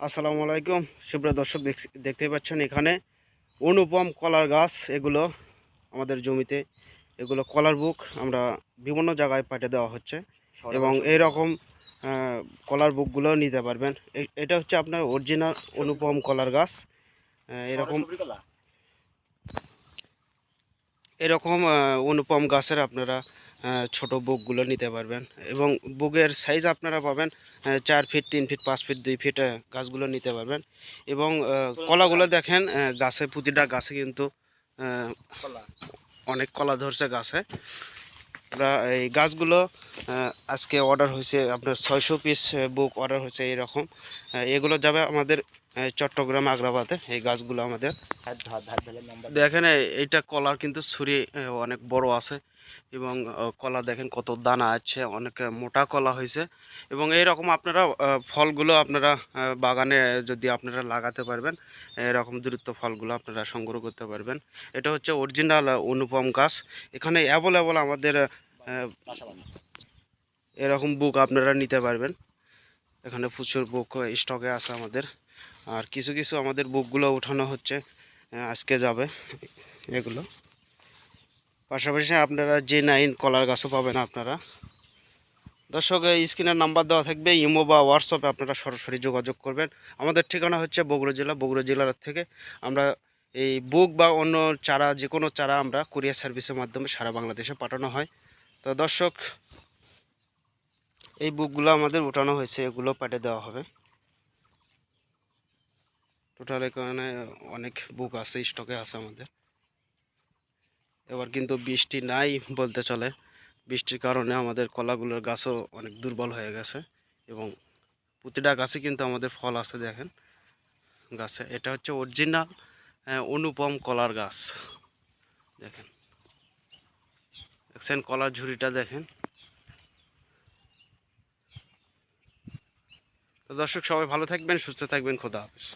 আসসালামু আলাইকুম। সুপ্রিয় দর্শক দেখ- দেখতেই পাচ্ছেন এখানে অনুপম কলার গাছ। এগুলো আমাদের জমিতে এগুলো কলার বুক আমরা বিভিন্ন জায়গায় পাঠিয়ে দেওয়া হচ্ছে। এবং এই রকম কলার বুকগুলো নিতে পারবেন। এটা হচ্ছে আপনার অরিজিনাল অনুপম কলার গাছ। এরকম এরকম অনুপম গাছের আপনারা ছোট বুকগুলো নিতে পারবেন। এবং বুকের সাইজ আপনারা পাবেন চার ফিট তিন ফিট পাঁচ ফিট দুই ফিট গাছগুলো নিতে পারবেন। এবং কলাগুলো দেখেন গাছে, প্রতিটা গাছে কিন্তু অনেক কলা ধরছে গাছে। এই গাছগুলো আজকে অর্ডার হয়েছে, আপনার ছয়শো পিস বুক অর্ডার হয়েছে এরকম এগুলো যাবে আমাদের চট্টগ্রাম আগ্রাবাদে এই গাছগুলো আমাদের দেখেন এইটা কলার কিন্তু ছুরি অনেক বড় আছে এবং কলা দেখেন কত দানা আছে অনেক মোটা কলা হয়েছে এবং এই রকম আপনারা ফলগুলো আপনারা বাগানে যদি আপনারা লাগাতে পারবেন এরকম দ্রুত ফলগুলো আপনারা সংগ্রহ করতে পারবেন। এটা হচ্ছে অরিজিনাল অনুপম গাছ। এখানে অ্যাভেলেবল আমাদের এরকম বুক আপনারা নিতে পারবেন। এখানে প্রচুর বুক স্টকে আছে আমাদের। আর কিছু কিছু আমাদের বুকগুলো উঠানো হচ্ছে আজকে যাবে এগুলো। পাশাপাশি আপনারা যে নাইন কলার গাছও পাবেন আপনারা। দর্শক, এই স্ক্রিনের নাম্বার দেওয়া থাকবে, ইমো বা হোয়াটসঅ্যাপে আপনারা সরাসরি যোগাযোগ করবেন। আমাদের ঠিকানা হচ্ছে বগুড়া জেলা, বগুড়া জেলার থেকে আমরা এই বুক বা অন্য চারা, যে কোনো চারা আমরা কুরিয়ার সার্ভিসের মাধ্যমে সারা বাংলাদেশে পাঠানো হয়। তো দর্শক, এই বুকগুলো আমাদের উঠানো হয়েছে, এগুলো পাঠিয়ে দেওয়া হবে। টোটাল এখানে অনেক বুক আছে স্টকে আছে আমাদের। এবার কিন্তু বৃষ্টি নাই বলতে চলে। বৃষ্টির কারণে আমাদের কলাগুলোর গাছও অনেক দুর্বল হয়ে গেছে এবং প্রতিটা গাছে কিন্তু আমাদের ফল আছে দেখেন। গাছে, এটা হচ্ছে অরিজিনাল অনুপম কলার গাছ। দেখেন, দেখছেন কলার ঝুড়িটা দেখেন। তো দর্শক, সবাই ভালো থাকবেন, সুস্থ থাকবেন, খোদা হাফেজ।